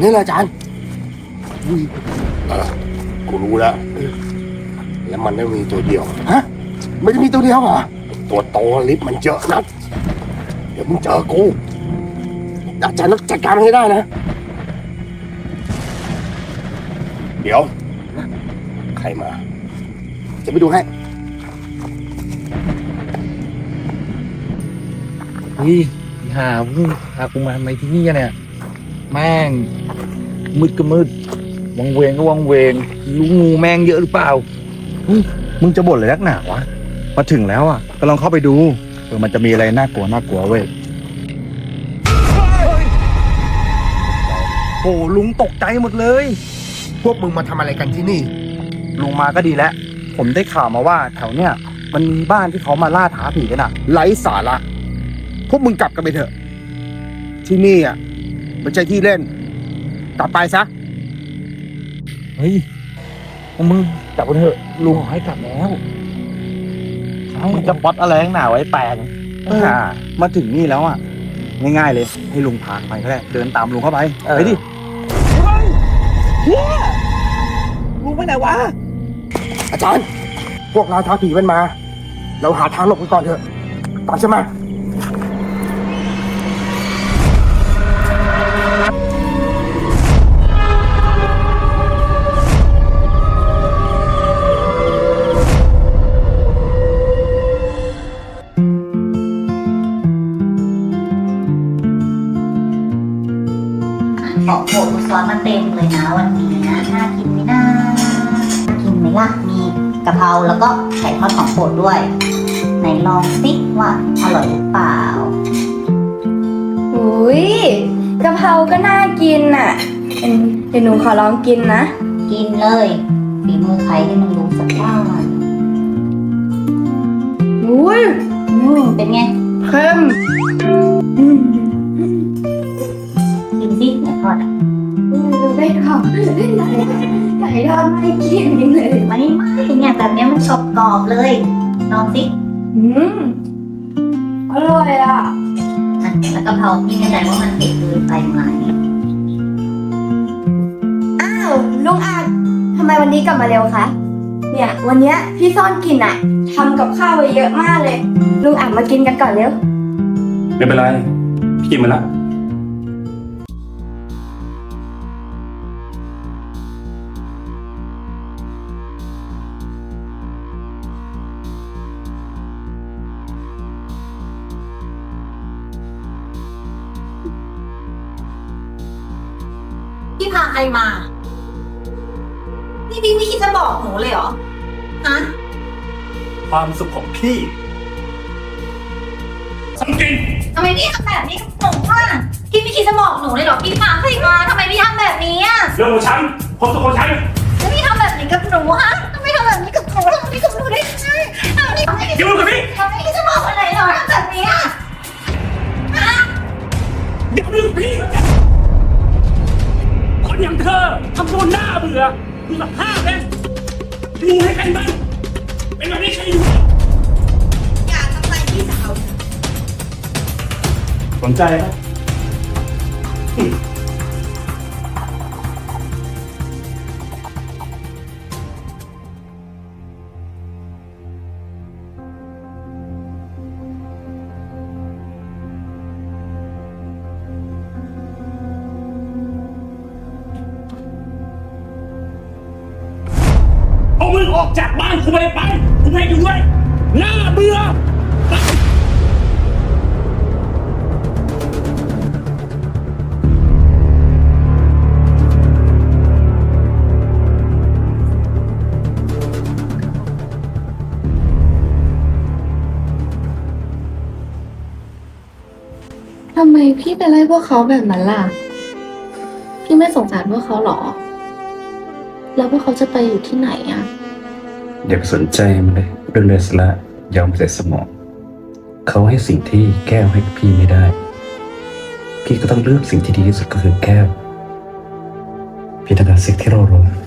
อย่างนี้เลยอาจารย์อุ้ยเออกูรู้แล้ว แล้วมันไม่มีตัวเดียว ฮะ ไม่ได้มีตัวเดียวเหรอ ตัวโตลิฟต์มันเยอะนัก เดี๋ยวมึงเจอกูอาจารย์ต้องจัดการมันให้ได้นะ เดี๋ยว ใครมา จะไปดูให้เฮ้ยหามึงพากูมาทำไมที่นี่อะเนี่ย แม่ง มืดก็มืด วังเวงก็วังเวงรู้งูแม่งเยอะหรือเปล่า มึงจะบ่นเลยนักหนาวะ มาถึงแล้วอะ ก็ลองเข้าไปดูเออมันจะมีอะไรน่ากลัวน่ากลัวเว้ยโหลุงตกใจหมดเลย พวกมึงมาทำอะไรกันที่นี่ ลุงมาก็ดีแล้ว ผมได้ข่าวมาว่าแถวเนี้ยมันมีบ้านที่เขามาล่าท้าผีกันอะไร้สาระ พวกมึงกลับกันไปเถอะ ที่นี่อะไม่ใช่ที่เล่น กลับไปซะ เฮ้ยพวกมึงกลับกันเถอะลุงขอให้กลับแล้วมึงจะป๊อตอะไรข้างหนาไว้แปลงเออ อ่า มาถึงนี่แล้วอะ ง่ายๆเลย ให้ลุงพาไปก็ได้เดินตามลุงเข้าไปไปดิลุงไปไหนวะ อาจารย์ พวกเราท้าผีมันมา เราหาทางหลบกันก่อนเถอะตามฉันมา ก็ไข่ทอดของโปรดด้วย ไหนลองสิว่าอร่อยหรือเปล่า อุ้ยกะเพราก็น่ากินน่ะเอิ่มเดี๋ยวหนูขอลองกินนะ กินเลยฝีมือใครให้มันรู้สักบ้างอุ้ยอืมเป็นไงเค็มกินสิไข่ทอดอะไม่ทำ ไก่ทอดไม่กินเลยไม่ไม่เนี่ยแบบเนี้ยมันชอบกรอบเลยลองสิอืมอร่อยอะอะแล้วกะเพราพี่ไม่ใจว่ามันเผ็ดเกินไปไหมอ้าวลุงอาจทำไมวันนี้กลับมาเร็วคะเนี่ย วันเนี้ยพี่ซ่อนกินอะทำกับข้าวไว้เยอะมากเลย ลุงอาจมากินกันก่อนเร็วไม่เป็นไรพี่กินมาแล้ว มา นี่พี่ไม่คิดจะบอกหนูเลยเหรอ ฮะ ความสุขของพี่สังกินทำไมพี่ทำแบบนี้กับหนูอะพี่ไม่คิดจะบอกหนูเลยเหรอ พี่พาใครมาทำไไมพี่ทำแบบนี้อะเรื่องของฉันความสุขของฉันแล้วพี่ทำแบบนี้กับหนูฮะทำไมทำแบบนี้กับหนูทำแบบนี้กับหนูได้ไงทำไมทำไมอย่ามากับพี่ทำไมคิดจะบอกอะไรเหรอทำแบบนี้อะฮะอย่ามากับพี่คน อย่างเธอทำตัวหน้าเบื่อดูสภาพเลยมีให้กันบ้างเป็นแบบนี้ใช่ไหมอย่าทำอะไรพี่สาวสนใจไหม กูไปเลยไปกูไม่ให้อยู่ด้วยหน้าเบื่อไปทำไมพี่ไปไล่พวกเขาแบบนั้นล่ะ พี่ไม่สงสารพวกเขาหรอ แล้วพวกเขาจะไปอยู่ที่ไหนอะ อย่าไปสนใจมันเลยเรื่องเลสละยอมใส่สมอง เขาให้สิ่งที่แก้วให้พี่ไม่ได้ พี่ก็ต้องเลือกสิ่งที่ดีที่สุดก็คือแก้ว พี่ต้องการสิ่งที่เรารู้อื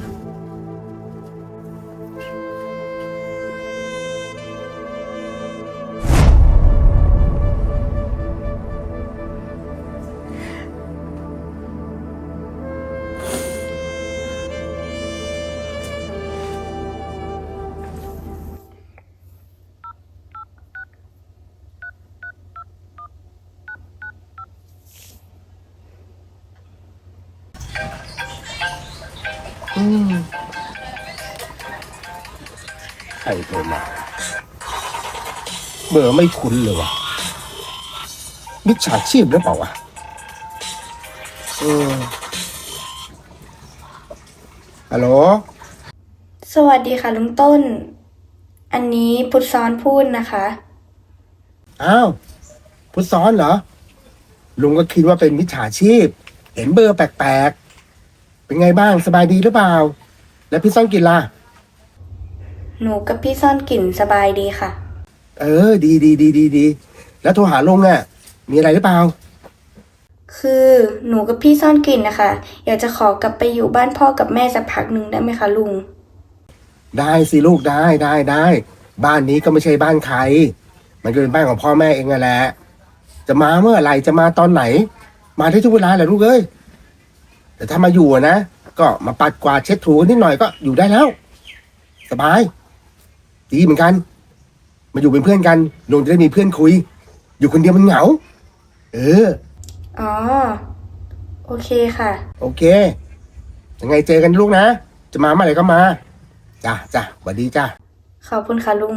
เบอร์ไม่คุ้นเลยวะมิจฉาชีพหรือเปล่าวะเออฮัลโหลสวัสดีค่ะลุงต้น อันนี้พุทธซ้อนพูดนะคะ อ้าวพุทธซ้อนเหรอ ลุงก็คิดว่าเป็นมิจฉาชีพ เห็นเบอร์แปลกๆ เป็นไงบ้างสบายดีหรือเปล่า แล้วพี่ซ่อนกินล่ะ หนูกับพี่ซ่อนกลิ่นสบายดีค่ะ เออ ดีดีดีดีดีแล้วโทรหาลุงอะ มีอะไรหรือเปล่า คือหนูกับพี่ซ่อนกลิ่นนะคะ อยากจะขอกลับไปอยู่บ้านพ่อกับแม่สักพักหนึ่งได้ไหมคะลุง ได้สิลูกได้ได้ได้ บ้านนี้ก็ไม่ใช่บ้านใคร มันก็เป็นบ้านของพ่อแม่เองนั่นแหละจะมาเมื่อไหร่จะมาตอนไหน มาได้ทุกเวลาแหละลูกเอ้ยแต่ถ้ามาอยู่อะนะก็มาปัดกวาดเช็ดถูนิดหน่อยก็อยู่ได้แล้ว สบาย ดีเหมือนกัน มาอยู่เป็นเพื่อนกันลุงจะได้มีเพื่อนคุย อยู่คนเดียวมันเหงา เออ อ๋อ โอเคค่ะ โอเค ยังไงเจอกันลูกนะ จะมาเมื่อไหร่ก็มา จ้ะจ้ะสวัสดีจ้ะขอบคุณค่ะลุง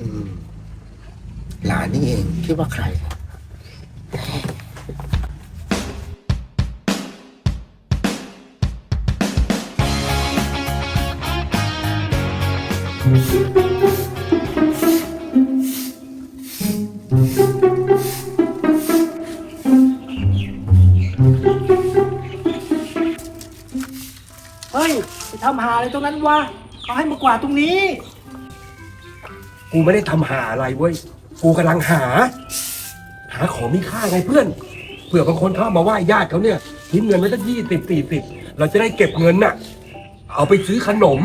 อืม หลานนี่เองคิดว่าใคร เฮ้ยไปทำหาอะไรตรงนั้นวะเขาให้มากวาดตรงนี้ กูไม่ได้ทำหาอะไรเว้ย กูกำลังหา หาของมีค่าไงเพื่อน เผื่อบางคนเข้ามาไหว้ญาติเขาเนี่ยทิ้งเงินไว้ตั้งยี่สิบสี่สิบเราจะได้เก็บเงินน่ะ เอาไปซื้อขนม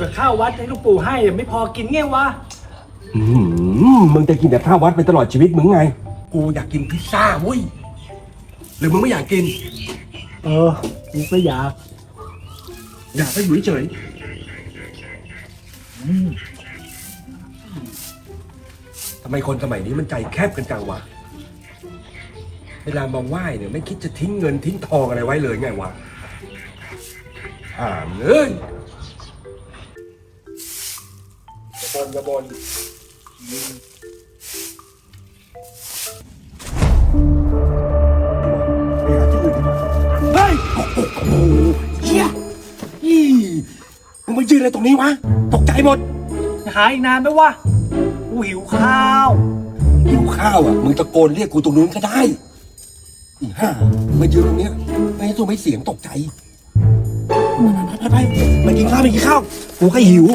กับข้าววัดให้ลูกปู่ให้ไม่พอกินไงวะ อืมมึงจะกินแต่ข้าววัดไปตลอดชีวิตมึงไง กูอยากกินพิซซ่าเว้ยหรือมึงไม่อยากกิน เออกูก็อยากอยากไปอยู่เฉยทำไมคนสมัยนี้มันใจแคบกันจังวะ เวลามาไหว้เนี่ยไม่คิดจะทิ้งเงินทิ้งทองอะไรไว้เลยไงวะห่ามเลย บนกระบนไปหาที่อื่นดีกว่าเฮ้ยโอ้โหเฮียอีมึงมายืนอะไรตรงนี้วะ ตกใจหมด หาอีกนานไหมวะกูหิวข้าว หิวข้าวอะ มึงตะโกนเรียกกูตรงนู้นก็ได้ อีห่ามายืนตรงเนี้ยไม่ให้ตัวไม่เสียงตกใจ ไปไปไปมากินข้าวไปกินข้าว กูก็หิว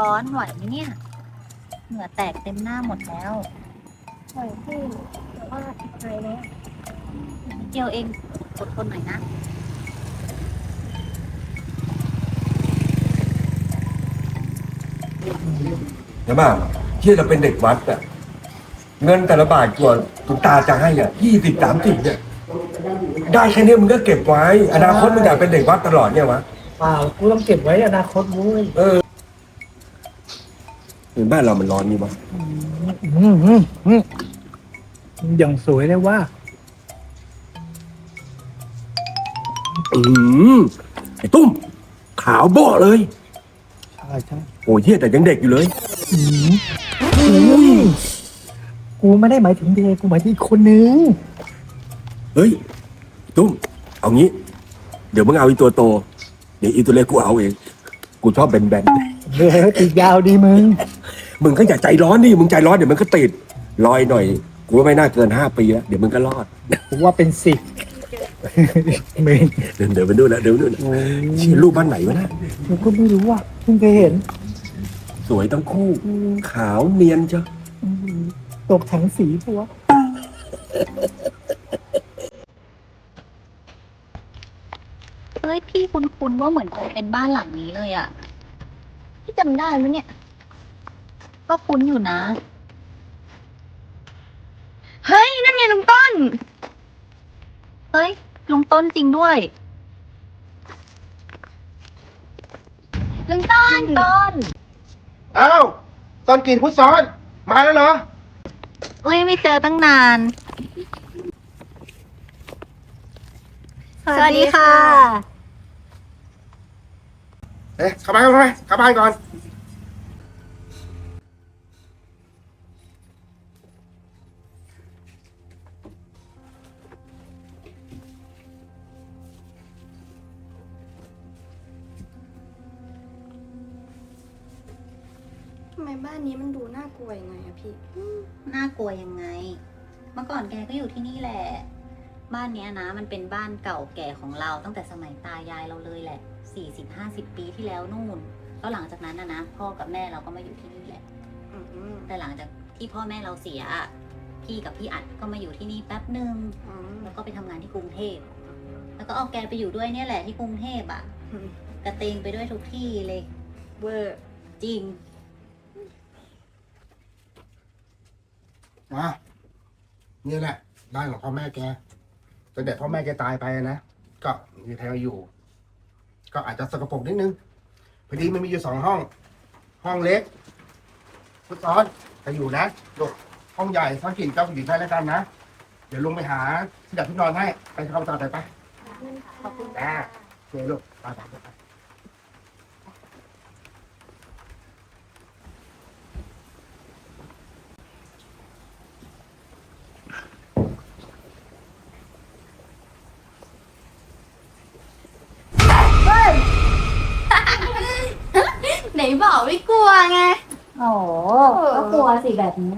ากูซ้อนไหวไหมเนี่ย เหงื่อแตกเต็มหน้าหมดแล้วไหวพี่แต่ว่าอีกใจแล้วนิดเดียวเองอดทนหน่อยนะเดี๋ยวมาที่เราเป็นเด็กวัดอะเงินแต่ละบาทกว่าคุณตาจะให้อะยี่สิบสามสิบเนี่ย ได้แค่นี้มึงก็เก็บไว้ อนาคตมึงอยากเป็นเด็กวัดตลอดเนี่ยวะ เปล่ากูต้องเก็บไว้อนาคตเว้ย เออ เห็นบ้านเรามันร้อนนี่วะอืมอืมอืมอย่างสวยเลยว่า อืมไอ้ตุ้ม ขาวโบ้เลย ใช่ใช่โอ้ยเฮียแต่ยังเด็กอยู่เลยอืมกูไม่ได้หมายถึงเดย์กูหมายถึงอีกคนนึง เฮ้ยตุ้ม เอางี้ เดี๋ยวมึงเอาอีตัวโต เดี๋ยวอีตัวเล็กกูเอาเอง กูชอบแบนแบนเฮ้ยติดยาวดีมึง มึงก็อย่าใจร้อนดิมึงใจร้อนเดี๋ยวมันก็ติดลอยหน่อยกูว่าไม่น่าเกินห้าปีแล้วเดี๋ยวมึงก็รอดกูว่าเป็นสิบมึงเดินเดินไปนู่นแล้วเดินไปนู่นแล้วเชี่ยรูปบ้านไหนวะนะกูก็ไม่รู้อะเพิ่งเคยเห็น สวยทั้งคู่ ขาวเนียนจ้ะตกถังสีปะวะเฮ้ยพี่คุ้นๆว่าเหมือนจะเป็นบ้านหลังนี้เลยอะพี่จำได้ไหมเนี่ย ก็คุ้นอยู่นะ เฮ้ย นั่นไงลุงต้น เฮ้ย ลุงต้นจริงด้วย ลุงต้น ต้นอ้าวซ่อนกลิ่นพุทธซ้อน มาแล้วเหรอ เฮ้ย ไม่เจอตั้งนาน สวัสดีค่ะ เอ๊ะเข้าบ้านเข้าบ้านเข้าบ้านก่อน บ้านนี้มันดูน่ากลัวยังไงอะพี่ น่ากลัวยังไง เมื่อก่อนแกก็อยู่ที่นี่แหละ บ้านเนี้ยนะ มันเป็นบ้านเก่าแก่ของเราตั้งแต่สมัยตายายเราเลยแหละสี่สิบห้าสิบปีที่แล้วนู่น แล้วหลังจากนั้นนะนะพ่อกับแม่เราก็มาอยู่ที่นี่แหละ อืมแต่หลังจากที่พ่อแม่เราเสียอะพี่กับพี่อัดก็มาอยู่ที่นี่แป๊บหนึ่งอืมแล้วก็ไปทำงานที่กรุงเทพ แล้วก็เอาแกไปอยู่ด้วยเนี่ยแหละที่กรุงเทพอะกระเตงไปด้วยทุกที่เลย เวอร์ จริง มานี่แหละบ้านของพ่อแม่แกตั้งแต่พ่อแม่แกตายไปอะนะก็มีใครมาอยู่ ก็อาจจะสกปรกนิดนึงพอดีมันมีอยู่สองห้อง ห้องเล็กพุทธซ้อนไปอยู่นะลูกห้องใหญ่ซ่อนกลิ่นก็อยู่ได้แล้วกันนะเดี๋ยวลงไปหาที่ดับที่นอนให้ไปเข้าตาไปไปขอบคุณจ้าเดี๋ยวลูกไปไป ไปไหนบอกไม่กลัวไง โอ้ก็กลัวสิแบบนี้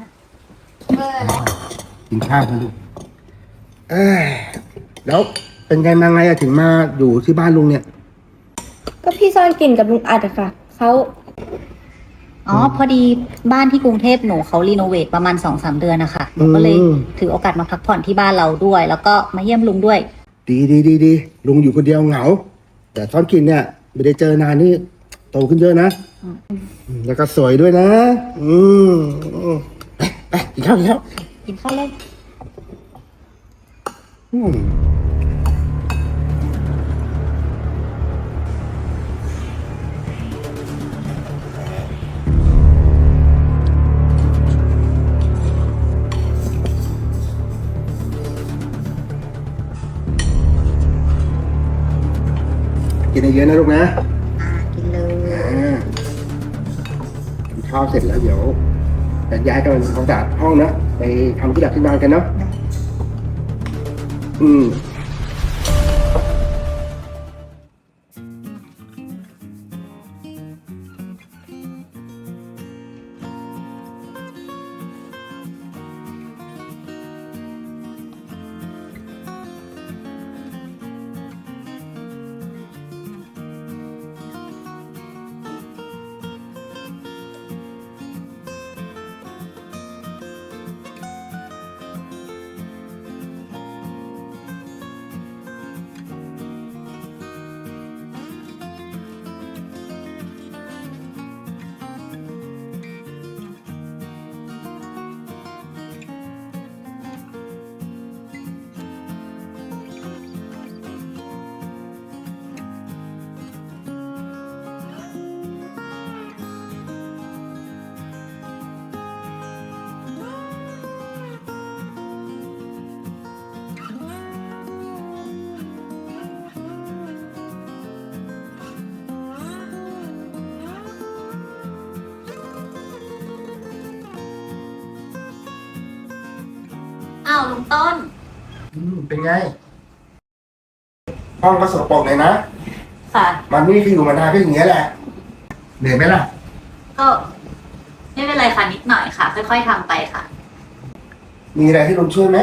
เวอร์นะกินข้าวกันลูกเอ้ยแล้วเป็นไงมาไงอะถึงมาอยู่ที่บ้านลุงเนี่ย ก็พี่ซ่อนกลิ่นกับลุงอัดอะค่ะเขาอ๋อพอดีบ้านที่กรุงเทพหนูเขารีโนเวทประมาณสองสามเดือนนะคะหนูก็เลยอืม ถือโอกาสมาพักผ่อนที่บ้านเราด้วย แล้วก็มาเยี่ยมลุงด้วย ดีดีดีดีลุงอยู่คนเดียวเหงา แต่ซ่อนกินเนี่ย ไม่ได้เจอนานนี่โตขึ้นเยอะนะอืมอืม แล้วก็สวยด้วยนะ อืมอืมไปไปกินข้าวกินข้าวกินข้าวเลยอืมกินเยอะๆนะลูกนะ ข้าวเสร็จแล้วเดี๋ยวจะย้ายกันความสะอาดห้องนะไปทำที่ดับที่นอนกันเนาะอืม ต้น อืมเป็นไง ห้องก็สกปรกเลยนะ ค่ะ มันนี่คืออยู่มานานก็อย่างเงี้ยแหละ เหนื่อยไหมล่ะ ก็ไม่เป็นไรค่ะนิดหน่อยค่ะ ค่อยๆทำไปค่ะ มีอะไรที่ลุงช่วยไหม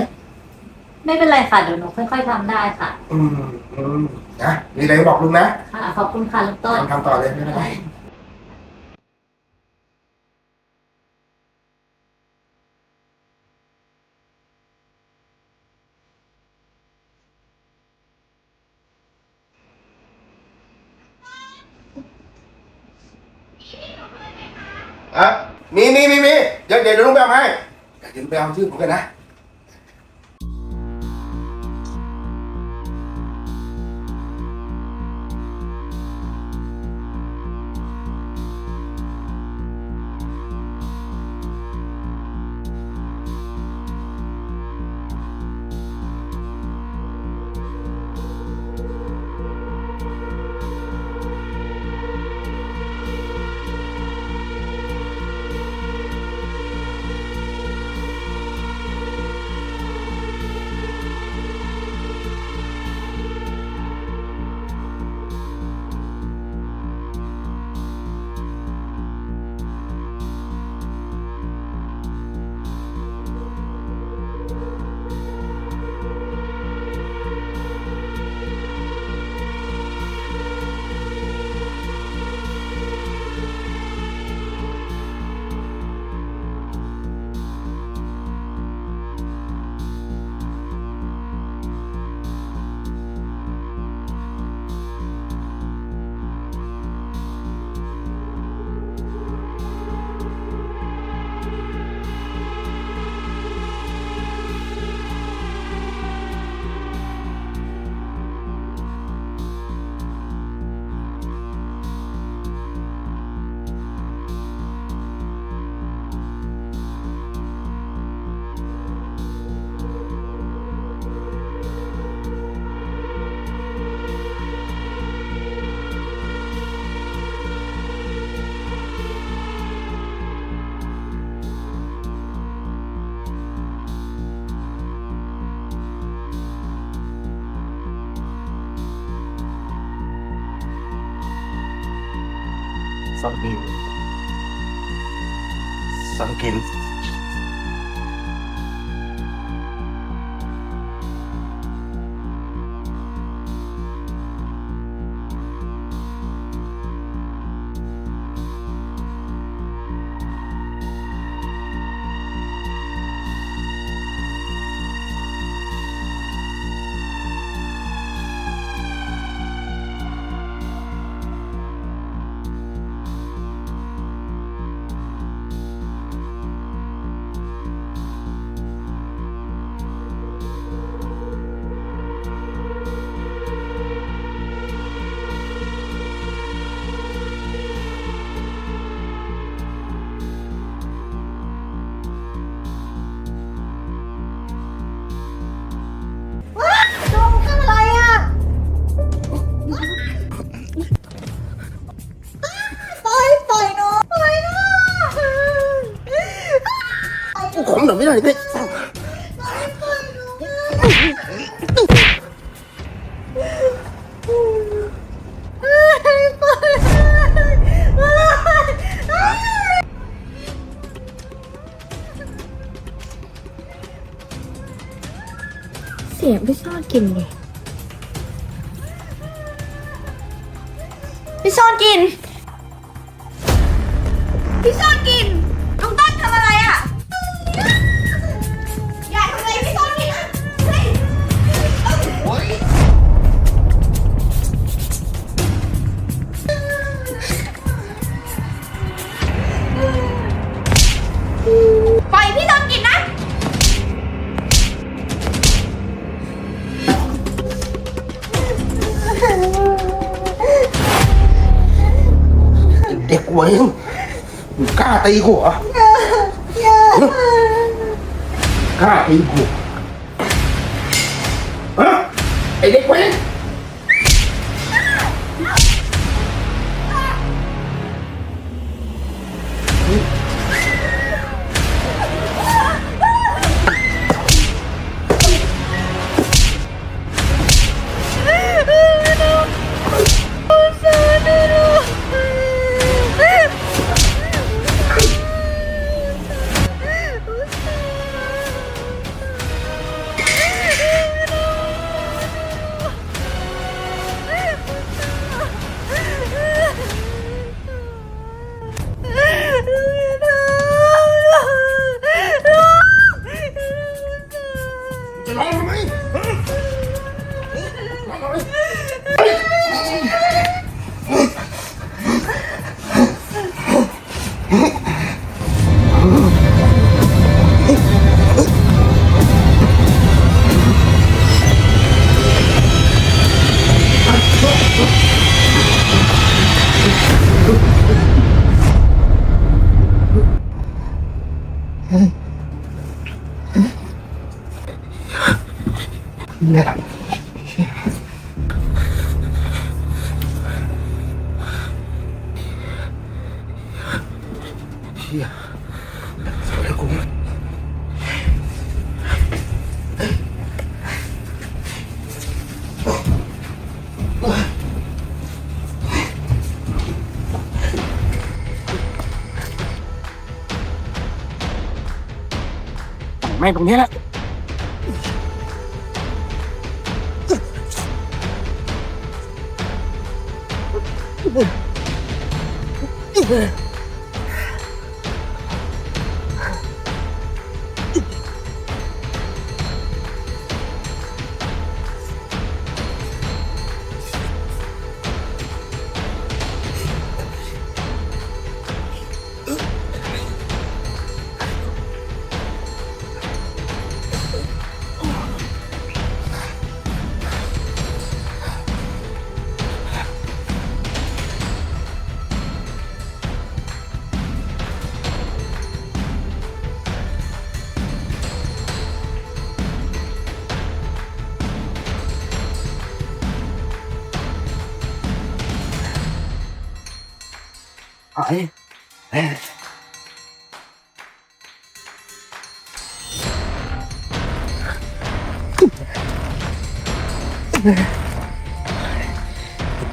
ไม่เป็นไรค่ะเดี๋ยวหนูค่อย ๆทำได้ค่ะอืมอืมนะ มีอะไรบอกลุงนะค่ะขอบคุณค่ะลุงต้น ทำทำต่อเลยไม่เป็นไรอะมีมีมีมีเดี๋ยวเดี๋ยวลุงไปเอาให้เดี๋ยวลุง ไปเอาชื่อผมกันนะ ซ่อนกิ หน่อยไม่ได้พี่เสียงไม่ชอบกินไง มึงกล้าตีกูเห เชี่ยสวยกูแ Elsewhere.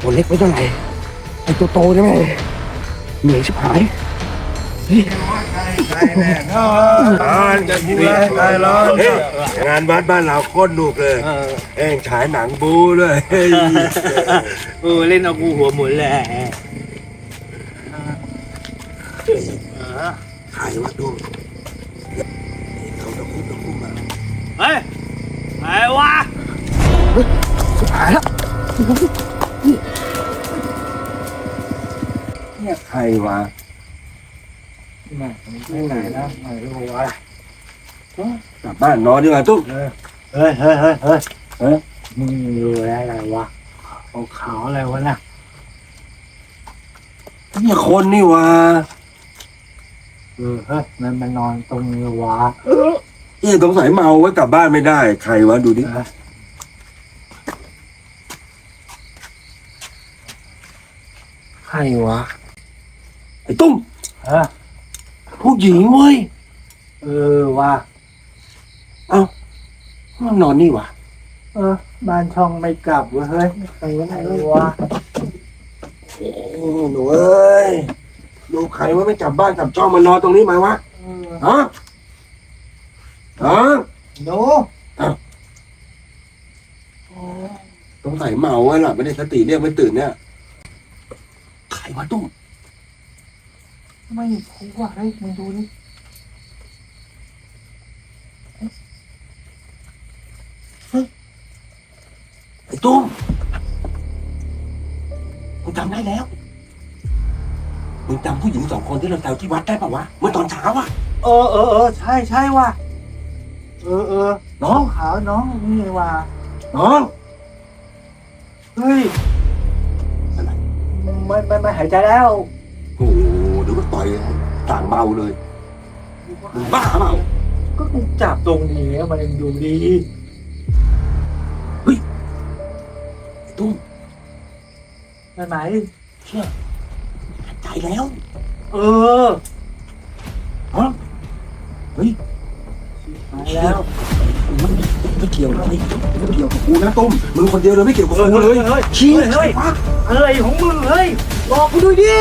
ตัวเล็กไม่เท่าไหร่ไอ้ตัวโตใช่ไหมเหนื่อยชิบหายงานวัดบ้านเราโคตรหนุกเลย เองฉายหนังบูด้วยเออเล่นเอากูหัวหมุนแหละ ใครวะดูเขาตะคุบตะคุบมาเฮ้ยไอ้วะชิบหายแล้วเนี่ยใครวะไม่ไหนนะไม่รู้ว่ากลับบ้านนอนดีกว่าตุ้มเฮ้ยเฮ้ยเฮ้ยเฮ้ยเฮ้ยมึงดูอะไรวะขาวๆอะไรวะน่ะเนี่ยคนนี่วะ เออเฮ้ยมันมานอนตรงนี้วะเอ๊ะสงสัยเมาไว้กลับบ้านไม่ได้ ใครวะดูดิใครวะไอ้ตุ้มฮะผู้หญิงเว้ยเออวะมันนอนนี่วะเออบ้านช่องไม่กลับเว้ยเฮ้ยใครวะไหนวะโอ้หนูเอ้ย ดูใครว่าไม่กลับบ้านกลับช่องมานอนตรงนี้ไหมวะฮะฮะโน้สงสัยเมาไว้ล่ะไม่ได้สติเรียกไม่ตื่นเนี่ยใครวะตุ้มไม่รู้ว่ะเฮ้ยมึงดูนี่ไอ้ตุ้มกูจำได้แล้ว มึงจำผู้หญิงสองคนที่เราแซวที่วัดได้ปะวะ เมื่อตอนเช้าอะเออเออเออใช่ใช่ว่ะเออเออน้องขาวน้องนี่ว่ะน้องเฮ้ยอะไรไม่ไม่ไม่หายใจแล้วโอ้โหเดี๋ยวก็ต่อยต่างเบาเลยมึงบ้าเปล่าก็กูจับตรงนี้มันยังดูดีไอ้ตุ้มได้ไหม ใจแล้ว เออฮะเฮ้ยหายแล้วมันไม่เกี่ยวเลยไม่เกี่ยวกับกูนะตุ้มมึงคนเดียวเลยไม่เกี่ยวกับเฮ้ยกูเฮ้เลยยเฮ้ยชี้เฮ้ยวะอะไรของมึงเฮ้ยบอกกูด้วยดิ